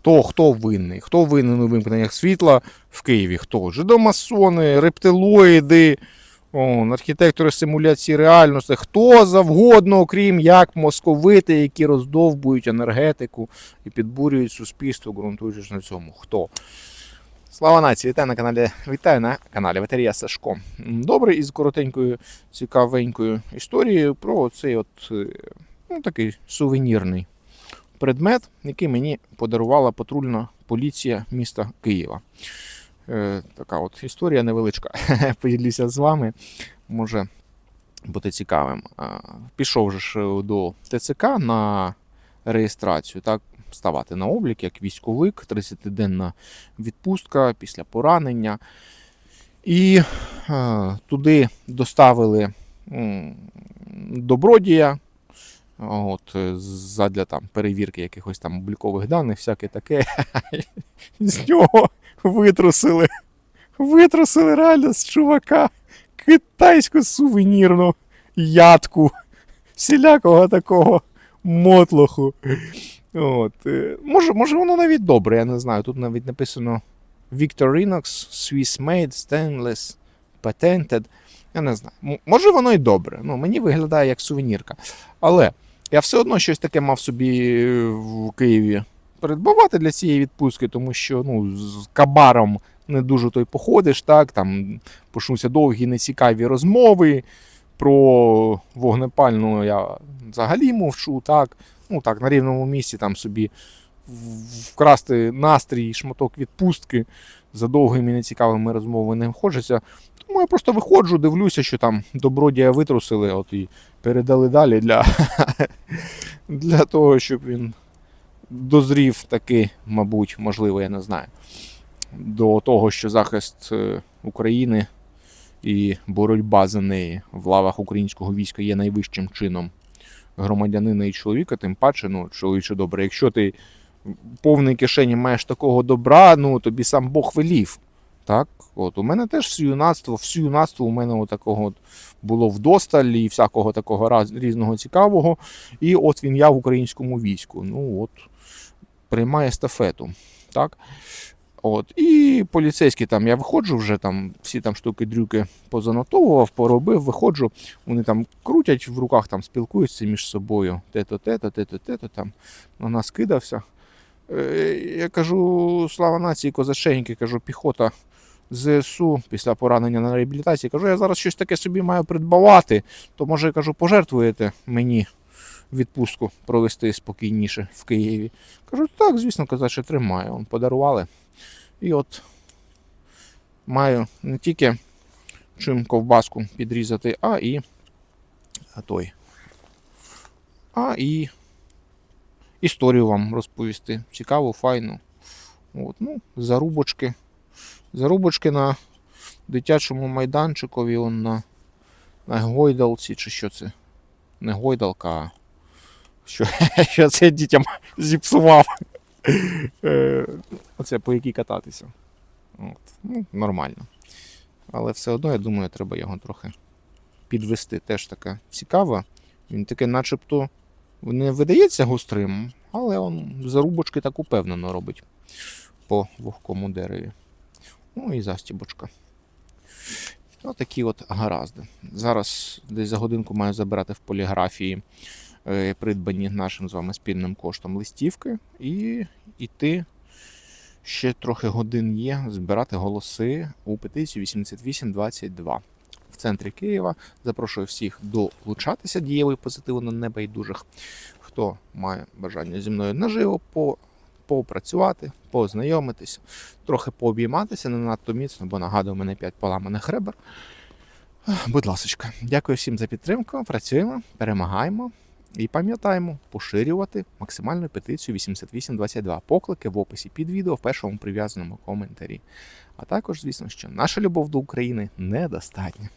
Хто хто винний? Хто винен у вимкненнях світла в Києві? Хто? Жидомасони, рептилоїди, о, архітектори симуляції реальності, хто завгодно, окрім як московити, які роздовбують енергетику і підбурюють суспільство, ґрунтуючись на цьому. Хто? Слава нації, вітаю на каналі. Вітаю на каналі Ветерія Сашко. Добре, із коротенькою, цікавенькою історією про цей от е, ну, такий сувенірний предмет, який мені подарувала патрульна поліція міста Києва. Е, така от історія невеличка. Поділюся з вами. Може бути цікавим. Пішов же ж до ТЦК на реєстрацію, так, ставати на облік як військовик, 30-денна відпустка після поранення. І е, туди доставили добродія. От, е, задля там перевірки якихось там облікових даних, всяке таке. З нього витрусили. Витрусили реально з чувака китайську сувенірну ядку всілякого такого мотлоху. От. е, Може, може воно навіть добре, я не знаю. Тут навіть написано Victorinox, Swiss Made, Stainless, Patented. Я не знаю. Може воно і добре. Ну, мені виглядає як сувенірка. Але я все одно щось таке мав собі е, в Києві придбавати для цієї відпустки, тому що ну, з кабаром не дуже той походиш, так, там почнуться довгі нецікаві розмови. Про вогнепальну я взагалі мовчу, так. Ну так, на рівному місці там собі вкрасти настрій, шматок відпустки за довгими нецікавими розмовами не хочеться. Тому я просто виходжу, дивлюся, що там добродія витрусили, от і передали далі для, для того, щоб він дозрів таки, мабуть, можливо, я не знаю, до того, що захист е, України і боротьба за неї в лавах українського війська є найвищим чином громадянина і чоловіка, тим паче, ну, чоловіче добре, якщо ти в повній кишені маєш такого добра, ну тобі сам Бог велів. Так, от у мене теж все юнацтво, все юнацтво у мене такого було вдосталь і всякого такого раз, різного цікавого. І от він я в українському війську. Ну от приймає естафету. Так. От. І поліцейські там, я виходжу вже там, всі там штуки-дрюки позанотовував, поробив, виходжу, вони там крутять в руках, там спілкуються між собою. Те-то, те-то, те-то, те-то там на нас кидався. Е, Я кажу, слава нації, козаченьки, кажу, піхота ЗСУ після поранення на реабілітації. Кажу, я зараз щось таке собі маю придбавати, то може кажу, пожертвуєте мені відпустку провести спокійніше в Києві. Кажу, так, звісно, козаче, тримаю. Он подарували. І от маю не тільки чим ковбаску підрізати, а і а той. А і історію вам розповісти. Цікаву, файну. От, ну, зарубочки. Зарубочки на дитячому майданчикові, он на, на гойдалці, чи що це? Не гойдалка, а що, що це дітям зіпсував. Е, Оце по якій кататися. От. Ну, нормально. Але все одно, я думаю, треба його трохи підвести. Теж таке цікаве. Він таке, начебто, не видається гострим, але он зарубочки так упевнено робить по вогкому дереві. Ну і застібочка. Отакі от гаразди. Зараз десь за годинку маю забирати в поліграфії е, придбані нашим з вами спільним коштом листівки і йти ще трохи годин є збирати голоси у петицію 8822 в центрі Києва. Запрошую всіх долучатися дієвою позитиву на небайдужих. Хто має бажання зі мною наживо по, попрацювати, познайомитися, трохи пообійматися, не надто міцно, бо нагадує мене 5 поламаних ребер. Будь ласка, дякую всім за підтримку. Працюємо, перемагаємо. І пам'ятаємо поширювати максимальну петицію 8822. Поклики в описі під відео в першому прив'язаному коментарі. А також, звісно, що наша любов до України недостатня.